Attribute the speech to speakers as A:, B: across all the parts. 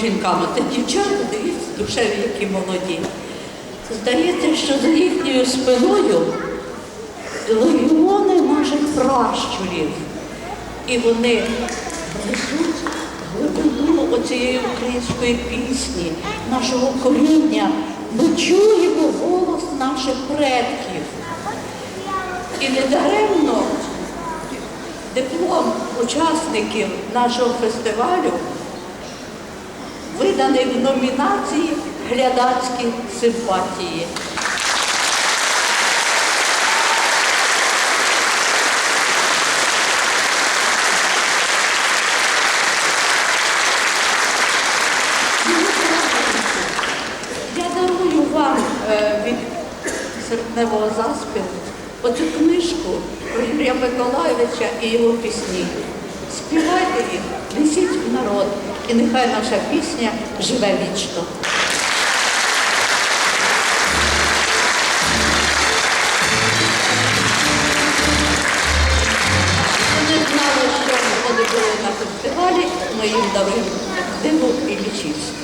A: жінками. Це дівчата, дивіться, душеві, які молоді. Здається, що за їхньою спиною легіони наших пращурів. І вони глибину оцієї української пісні, нашого коріння. Ми чуємо голос наших предків. І недаремно диплом учасників нашого фестивалю виданий в номінації Глядацькі симпатії. Я дарую вам е, від серпневого заспіву оцю книжку Юрія Миколайовича і його пісні. І нехай наша пісня живе вічно. Вони знали, що вони були на фестивалі, ми їм даруємо диву і лічівську.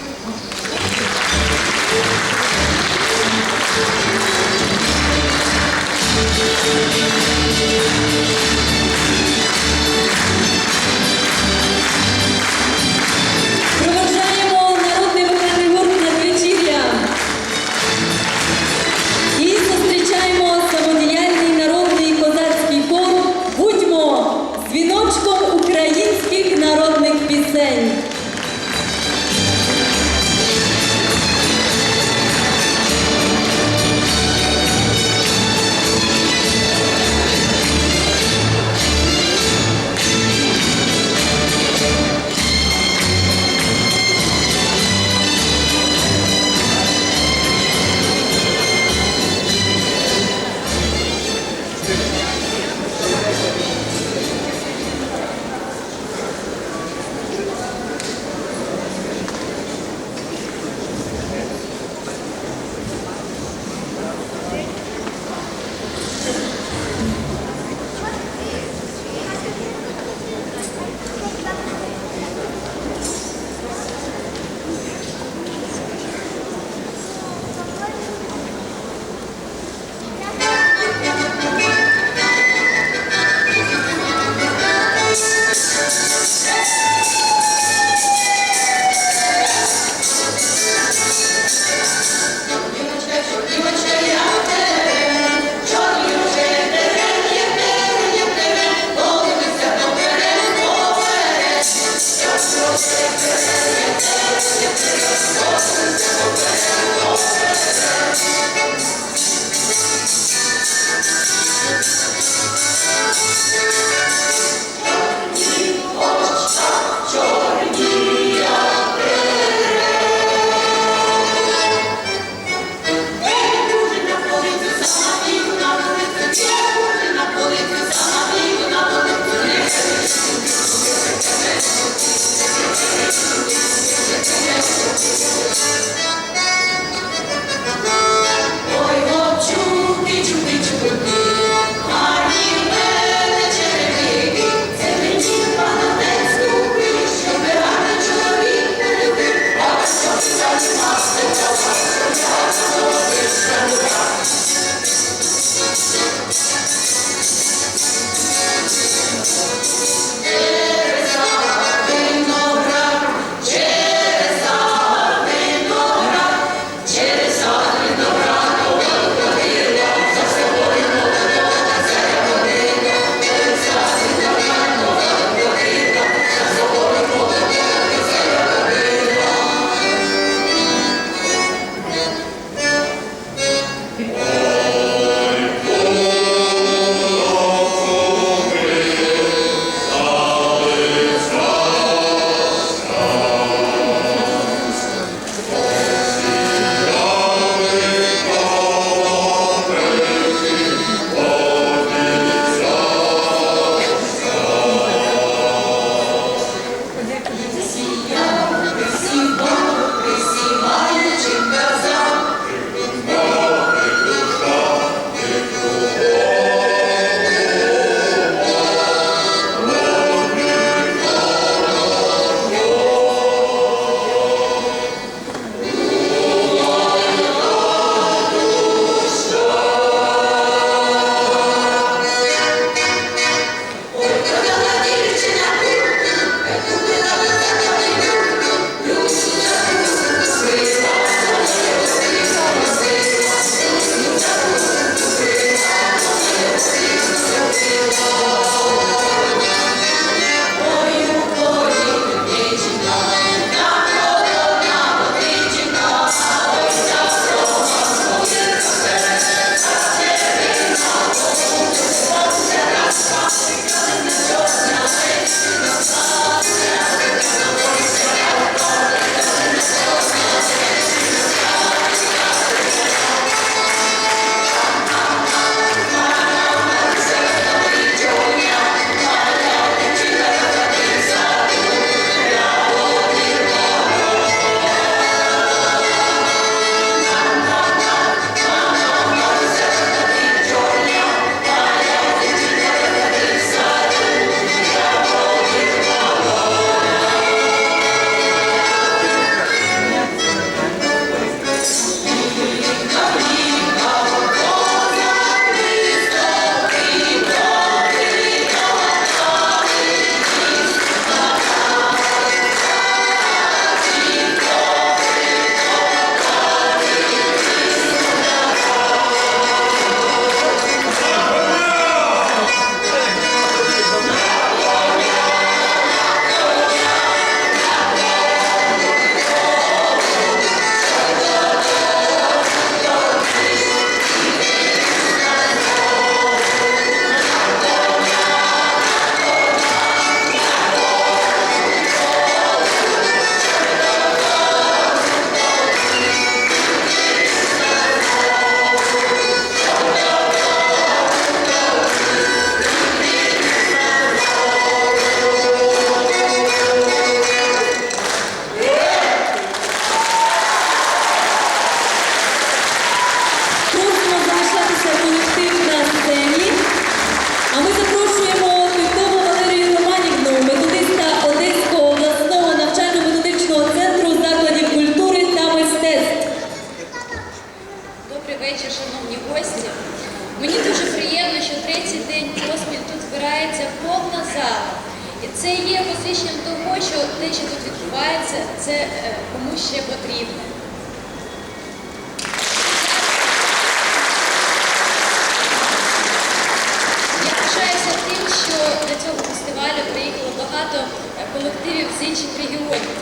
B: До цього фестивалю приїхало багато е, колективів з інших регіонів.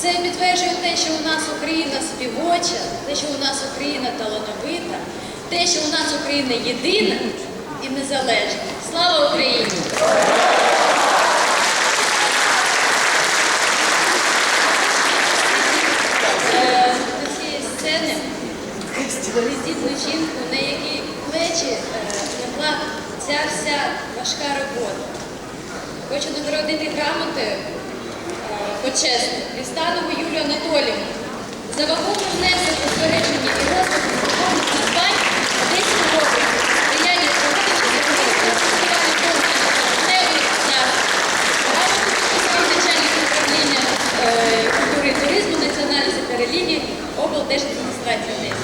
B: Це підтверджує те, що у нас Україна співоча, те, що у нас Україна талановита, те, що у нас Україна єдина і незалежна. Слава Україні! Е, До цієї сцени Візітну жінку, на якій плечі е, лягла ця вся важка робота. Хочу нагородити грамоти е, почесну Вістанову Юлію Анатоліївну за вагомий внесок у збереженні і розвитку духовних надбань Одеської області, сприяння проведення Всеукраїнського фестивалю повної снегових птахів. Грамоту начальник управління е, культури і туризму, національності та релігії облдержадміністрації.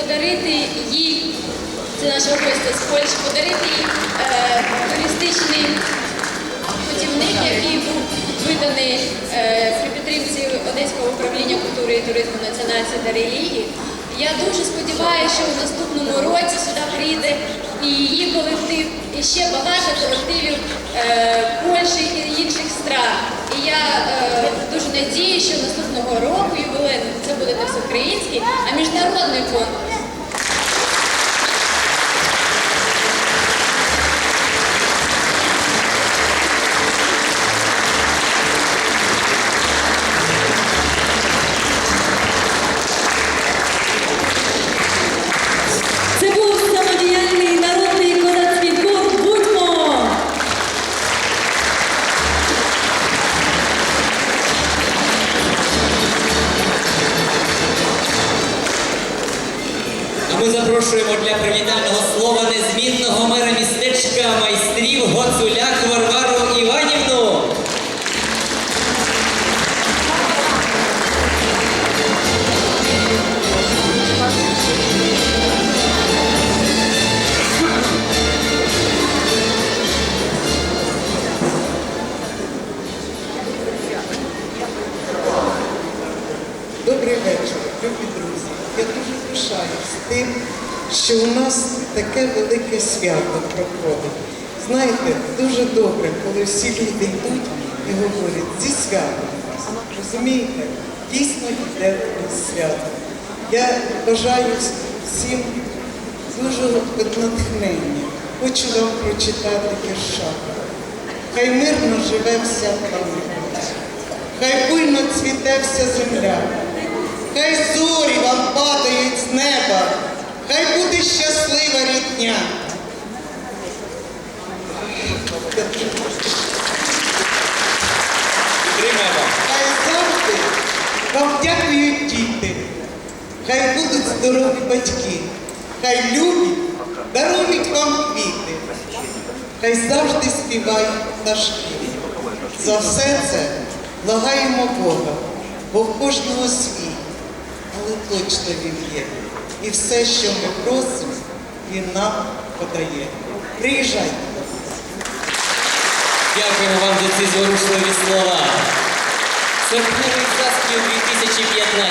B: Подарити їй, це наша гостя з Польщі, подарити їй е, туристичний путівник, який був виданий е, при підтримці Одеського управління культури і туризму національності та релігії. Я дуже сподіваюся, що у наступному році сюди прийде і її колектив, і ще багато колективів е, Польщі і інших стран. І я е, дуже надію, що наступного року ювілейний це буде не всеукраїнський, а міжнародний конкурс.
C: Що у нас таке велике свято проходить. Знаєте, дуже добре, коли всі люди йдуть і говорять зі святом. Розумієте, дійсно йде свято. Я бажаю всім дуже натхнення. Хочу вам прочитати вірша. Хай мирно живе вся планета. Хай буйно цвіте вся земля, хай зорі вам падають з неба, хай буде щаслива рідня. Хай завжди вам дякують діти, хай будуть здорові батьки, хай любі дарують вам квіти, хай завжди співають пташки. За все це благаємо Бога, бо в кожного свій, але точно він є. І все, що ми просимо, він нам подає. Приїжджайте.
D: Дякуємо вам за ці зворушливі слова. Серпневий заспів 2015.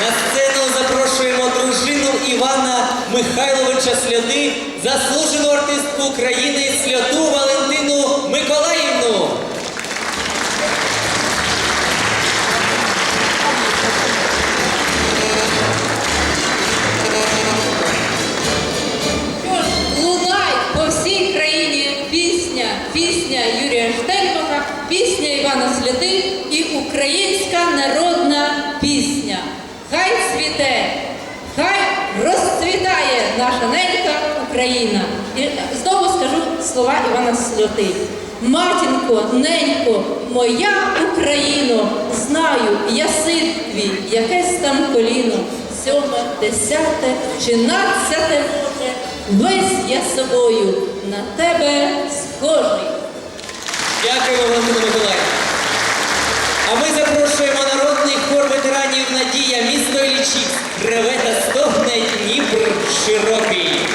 D: На сцену запрошуємо дружину Івана Михайловича Сльоди, заслужену артистку України Сльоту Валентину Миколаївну.
E: Пісня Івана Сліди і українська народна пісня. Хай цвіте, хай розцвітає наша ненька Україна. І знову скажу слова Івана Сльоти. Матінко, ненько, моя Україно, знаю, я син твій, якесь там коліно, сьоме, десяте, чи надцяте може, весь я собою на тебе схожий.
D: Дякуємо, Валентина Миколаївна. А ми запрошуємо народний хор ветеранів Надія, місто Іллічі. Реве та стогне Дніпр широкий.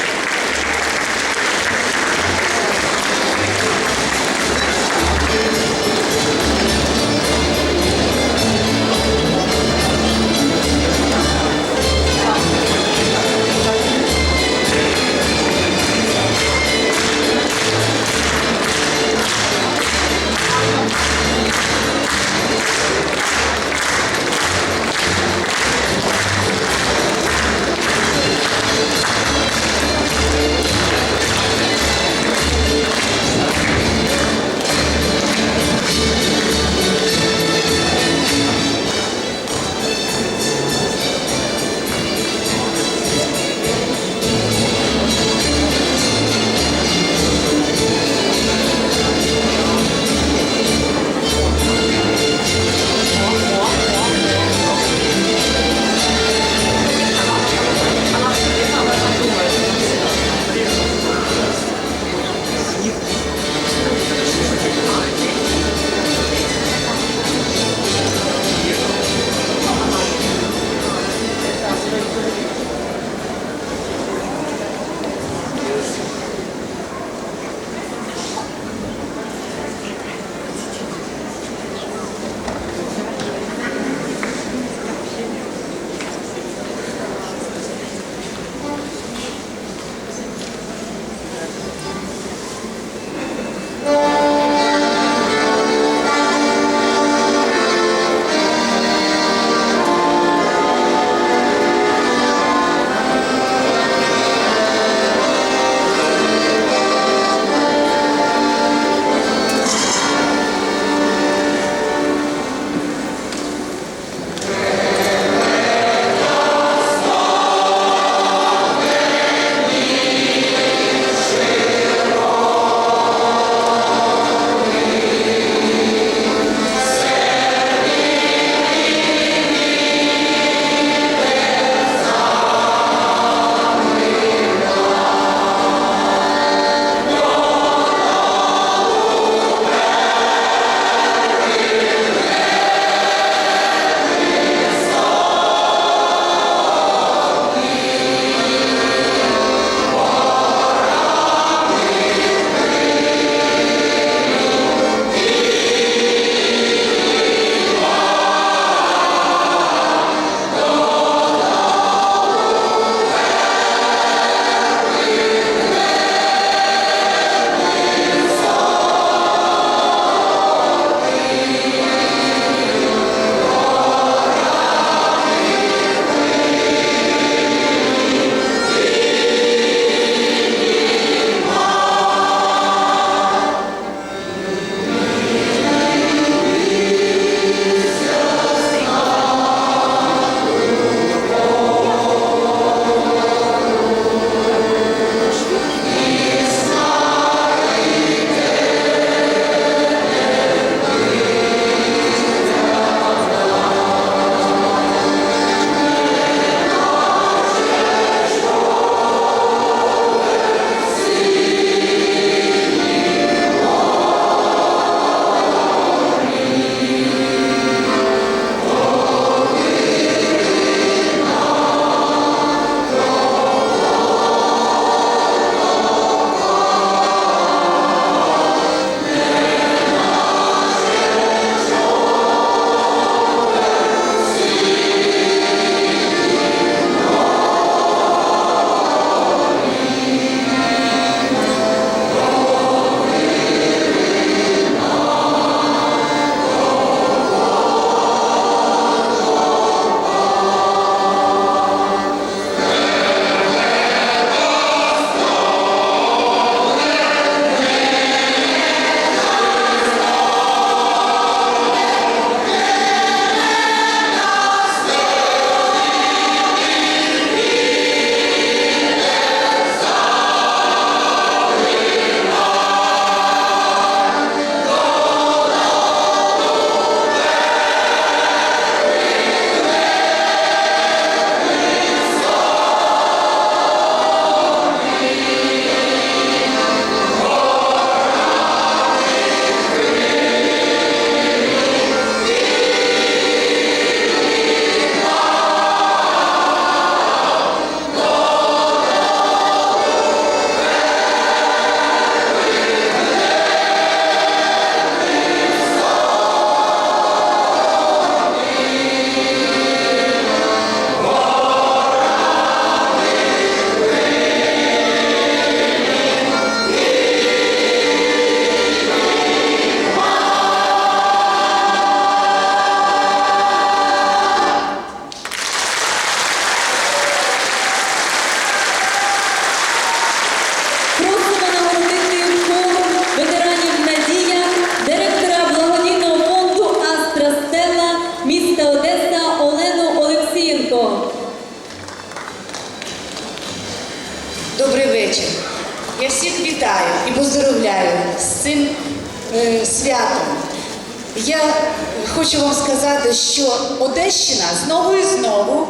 F: Знову і знову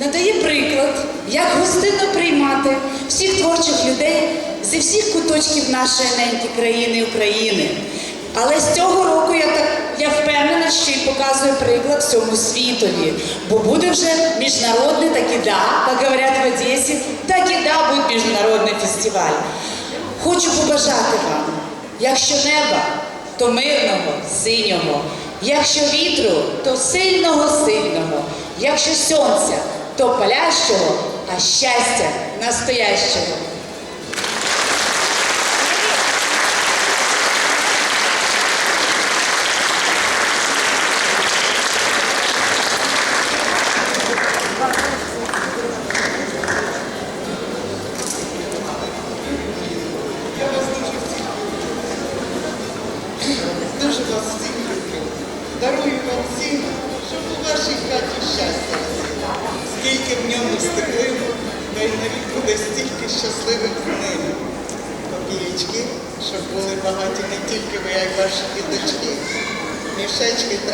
F: надає приклад, як гостинно приймати всіх творчих людей зі всіх куточків нашої неньки країни України. Але з цього року я так я впевнена, що і показую приклад всьому світові, бо буде вже міжнародний так і да, як говорять в Одесі, так і да буде міжнародний фестиваль. Хочу побажати вам, якщо неба, то мирного, синього, якщо вітру, то сильного, сильного, якщо сонця, то палящого, а щастя настоящого.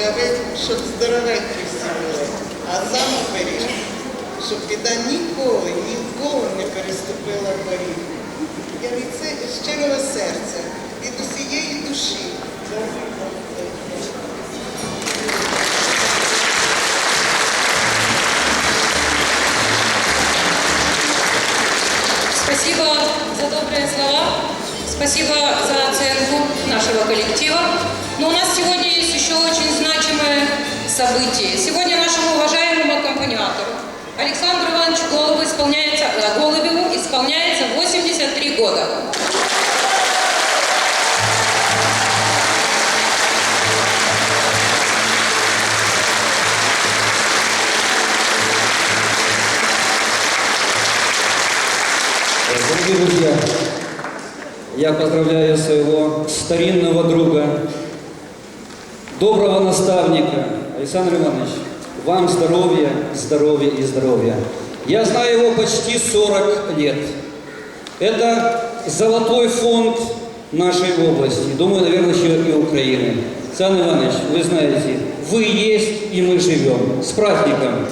C: Трави, щоб здоровенькі всі були. А саме пиріг, щоб біда ніколи, ніколи не переступила поріг. Я від це- щирого серця, від усієї душі.
G: Спасибо за добрые слова. Спасибо за оценку нашего коллектива. Но у нас событие. Сегодня нашему уважаемому аккомпаниатору Александру Ивановичу Голову исполняется, э, Голубеву исполняется 83 года.
H: Дорогие друзья, я поздравляю своего старинного друга, доброго наставника Александр Иванович. Вам здоровья, здоровья и здоровья. Я знаю его почти 40 лет. Это золотой фонд нашей области, думаю, наверное, еще и Украины. Александр Иванович, вы знаете, вы есть и мы живем. С праздником!